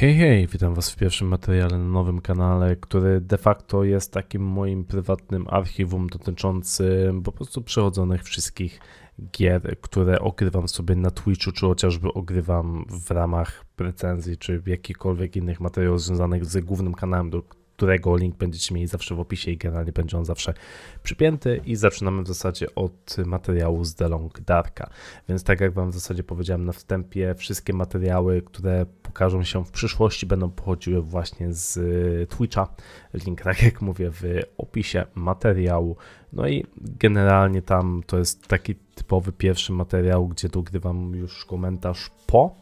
Hej, hej, witam Was w pierwszym materiale na nowym kanale, który de facto jest takim moim prywatnym archiwum dotyczącym po prostu przechodzonych wszystkich gier, które ogrywam sobie na Twitchu, czy chociażby ogrywam w ramach recenzji, czy jakichkolwiek innych materiałów związanych z głównym kanałem, do którego link będziecie mieli zawsze w opisie i generalnie będzie on zawsze przypięty i zaczynamy w zasadzie od materiału z The Long Darka. Więc tak jak Wam w zasadzie powiedziałem na wstępie, wszystkie materiały, które pokażą się w przyszłości będą pochodziły właśnie z Twitcha. Link, tak jak mówię, w opisie materiału. No i generalnie tam to jest taki typowy pierwszy materiał, gdzie dogrywam już komentarz po,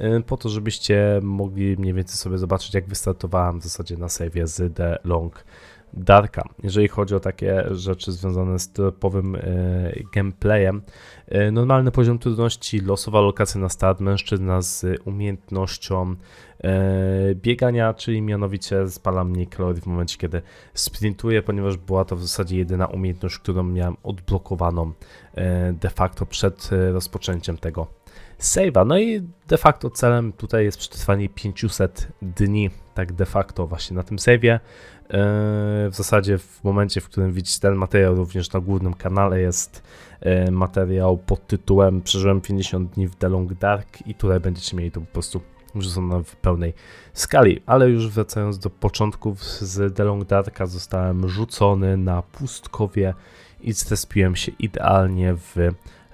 y, po to, żebyście mogli mniej więcej sobie zobaczyć, jak wystartowałem w zasadzie na save z The Long Darka. Jeżeli chodzi o takie rzeczy związane z typowym e, gameplayem, e, normalny poziom trudności, losowa lokacja na start, mężczyzna z umiejętnością e, biegania, czyli mianowicie spala mniej kalorii w momencie, kiedy sprintuję, ponieważ była to w zasadzie jedyna umiejętność, którą miałem odblokowaną de facto przed rozpoczęciem tego save'a. No i de facto celem tutaj jest przetrwanie 500 dni, tak de facto właśnie na tym save'ie. W zasadzie w momencie, w którym widzicie ten materiał, również na głównym kanale jest e, materiał pod tytułem Przeżyłem 50 dni w The Long Dark i tutaj będziecie mieli to po prostu wrzucone w pełnej skali. Ale już wracając do początków z The Long Darka, zostałem rzucony na pustkowie i zespiłem się idealnie w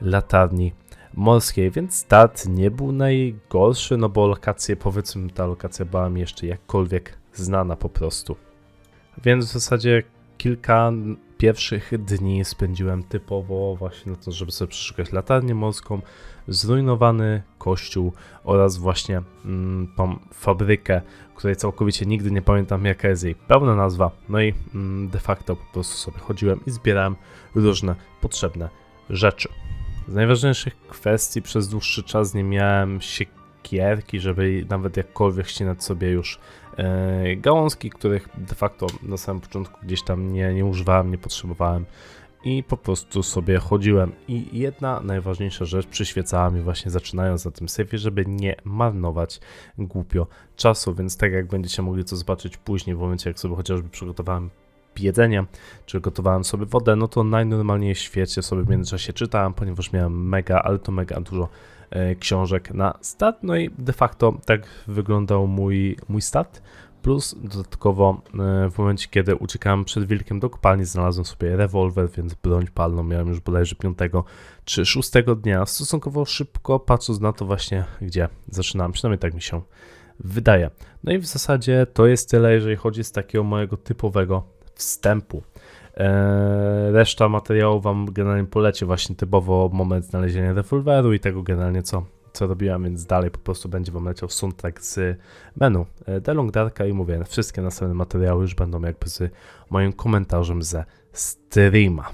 latarni morskiej, więc start nie był najgorszy, no bo lokacje, powiedzmy, ta lokacja była mi jeszcze jakkolwiek znana po prostu. Więc w zasadzie kilka pierwszych dni spędziłem typowo właśnie na to, żeby sobie przeszukać latarnię morską, zrujnowany kościół oraz właśnie mm, tą fabrykę, której całkowicie nigdy nie pamiętam jaka jest jej pełna nazwa. No i mm, de facto po prostu sobie chodziłem i zbierałem różne potrzebne rzeczy. Z najważniejszych kwestii przez dłuższy czas nie miałem siekierki, żeby nawet jakkolwiek ścinać sobie już e, gałązki, których de facto na samym początku gdzieś tam nie, nie używałem, nie potrzebowałem i po prostu sobie chodziłem. I jedna najważniejsza rzecz przyświecała mi właśnie zaczynając na tym sejfie, żeby nie marnować głupio czasu, więc tak jak będziecie mogli to zobaczyć później, w momencie jak sobie chociażby przygotowałem jedzenie, czy gotowałem sobie wodę, no to najnormalniej w świecie sobie w międzyczasie czytałem, ponieważ miałem mega, ale to mega dużo e, książek na start, no i de facto tak wyglądał mój, mój start. Plus dodatkowo e, w momencie, kiedy uciekałem przed wilkiem do kopalni, znalazłem sobie rewolwer, więc broń palną miałem już bodajże 5 czy 6 dnia. Stosunkowo szybko, patrząc na to właśnie, gdzie zaczynałem, przynajmniej tak mi się wydaje. No i w zasadzie to jest tyle, jeżeli chodzi z takiego mojego typowego wstępu. Eee, reszta materiału Wam generalnie poleci właśnie typowo moment znalezienia rewolweru i tego generalnie co, co robiłem, więc dalej po prostu będzie Wam leciał soundtrack z menu eee, The Long Darka i mówię, wszystkie następne materiały już będą jakby z moim komentarzem ze streama.